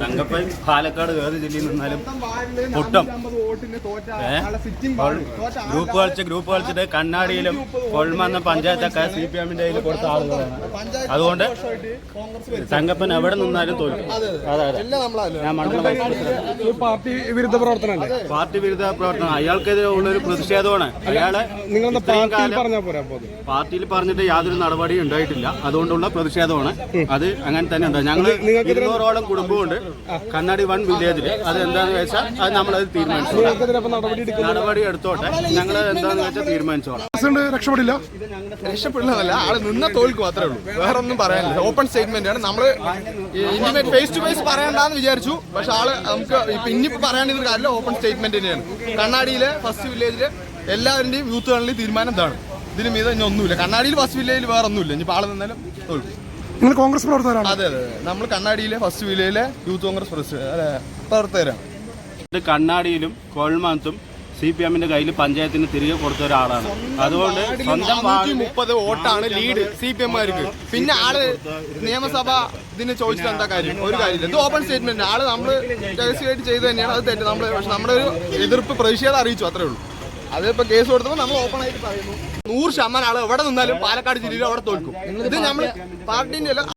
തങ്കപ്പൻ പാലക്കാട് ഏത് ജില്ലയിൽ നിന്നാലും പൊട്ടം? ഗ്രൂപ്പ് കളിച്ച് ഗ്രൂപ്പ് കളിച്ചിട്ട് കണ്ണാടിയിലും കൊൾമന്ന പഞ്ചായത്തൊക്കെ സി പി എമ്മിന്റെ കയ്യിൽ കൊടുത്ത ആളുകളാണ്. അതുകൊണ്ട് തങ്കപ്പൻ എവിടെ നിന്നാലും തോൽക്കും. പാർട്ടി വിരുദ്ധ പ്രവർത്തനം പാർട്ടി വിരുദ്ധ പ്രവർത്തനം. അയാൾക്കെതിരെ ഉള്ളൊരു പ്രതിഷേധമാണ്. അയാളെ നിങ്ങളുടെ പാർട്ടിയിൽ പറഞ്ഞാൽ പോരാ അപ്പൊ പാർട്ടിയിൽ പറഞ്ഞിട്ട് യാതൊരു നടപടിയും ഉണ്ടായിട്ടില്ല. അതുകൊണ്ടുള്ള പ്രതിഷേധമാണ് അത് അങ്ങനെ തന്നെ ഉണ്ട്. ഞങ്ങൾ ഇരുന്നൂറോളം കുടുംബമുണ്ട് കണ്ണാടി വൺ വില്ലേജിൽ അത് എന്താണെന്ന് വെച്ചാൽ അത് നമ്മളത് തീരുമാനിച്ചു നടപടി എടുത്തോട്ടെ. ഞങ്ങൾ എന്താണെന്ന് വെച്ചാൽ തീരുമാനിച്ചോളാം. രക്ഷപ്പെടില്ല? രക്ഷപ്പെടില്ല ആൾ നിന്ന തോൽക്കും മാത്രമേ ഉള്ളൂ. വേറെ ഒന്നും പറയാനില്ല. ഓപ്പൺ സ്റ്റേറ്റ്മെന്റ് ആണ്. നമ്മൾ ഇന്റിമേറ്റ് ഫേസ് ടു ഫേസ് പറയണ്ടെന്ന് വിചാരിച്ചു. പക്ഷെ ആൾ നമുക്ക് ഇപ്പൊ ഇനിയിപ്പോ പറയാണ്ടിരുന്ന കാര്യമില്ല. ഓപ്പൺ സ്റ്റേറ്റ്മെന്റ് തന്നെയാണ്. കണ്ണാടിയിലെ ഫസ്റ്റ് വില്ലേജിലെ എല്ലാവരുടെയും യൂത്തുകളിലെയും തീരുമാനം ഇതാണ് ഇതിന് മീത ഇനി ഒന്നുമില്ല. കണ്ണാടിയിൽ ഫസ്റ്റ് വില്ലേജിൽ വേറെ ഒന്നുമില്ല. ഇനി ആൾ നിന്നാലും തോൽക്കും. നിങ്ങൾ കോൺഗ്രസ് പ്രവർത്തകരാണ്? അതെ അതെ നമ്മൾ കണ്ണാടിയിലെ ഫസ്റ്റ് വില്ലേജിലെ യൂത്ത് കോൺഗ്രസ് പ്രവർത്തകരാണ്. ഇത് കണ്ണാടിയിലും കൊൾമാനത്തും സി പി എമ്മിന്റെ കയ്യിൽ പഞ്ചായത്തിന് തിരികെ കൊടുത്ത ഒരാളാണ്. അതുകൊണ്ട് സ്വന്തം മുപ്പത് വോട്ടാണ് ലീഡ് സി പി എമ്മുകാർക്ക് പിന്നെ ആൾ നിയമസഭ ഇതിന് ചോദിച്ചത് എന്താ കാര്യം? ഒരു കാര്യമില്ല. ഇത് ഓപ്പൺ സ്റ്റേറ്റ്മെന്റ് ആൾ നമ്മൾ രഹസ്യമായിട്ട് ചെയ്തു തന്നെയാണ്. അത് തെറ്റ്. നമ്മൾ പക്ഷെ നമ്മുടെ ഒരു എതിർപ്പ് പ്രതിഷേധം അറിയിച്ചു അത്രേ ഉള്ളൂ. അതിപ്പോ കേസ് കൊടുത്തപ്പോൾ നമ്മൾ ഓപ്പൺ ആയിട്ട് പറയുന്നു. നൂറ് ശതമാനം ആളെ എവിടെ നിന്നാലും പാലക്കാട് ജില്ലയിൽ അവിടെ തോൽക്കും. ഇത് നമ്മൾ പാർട്ടിന്റെ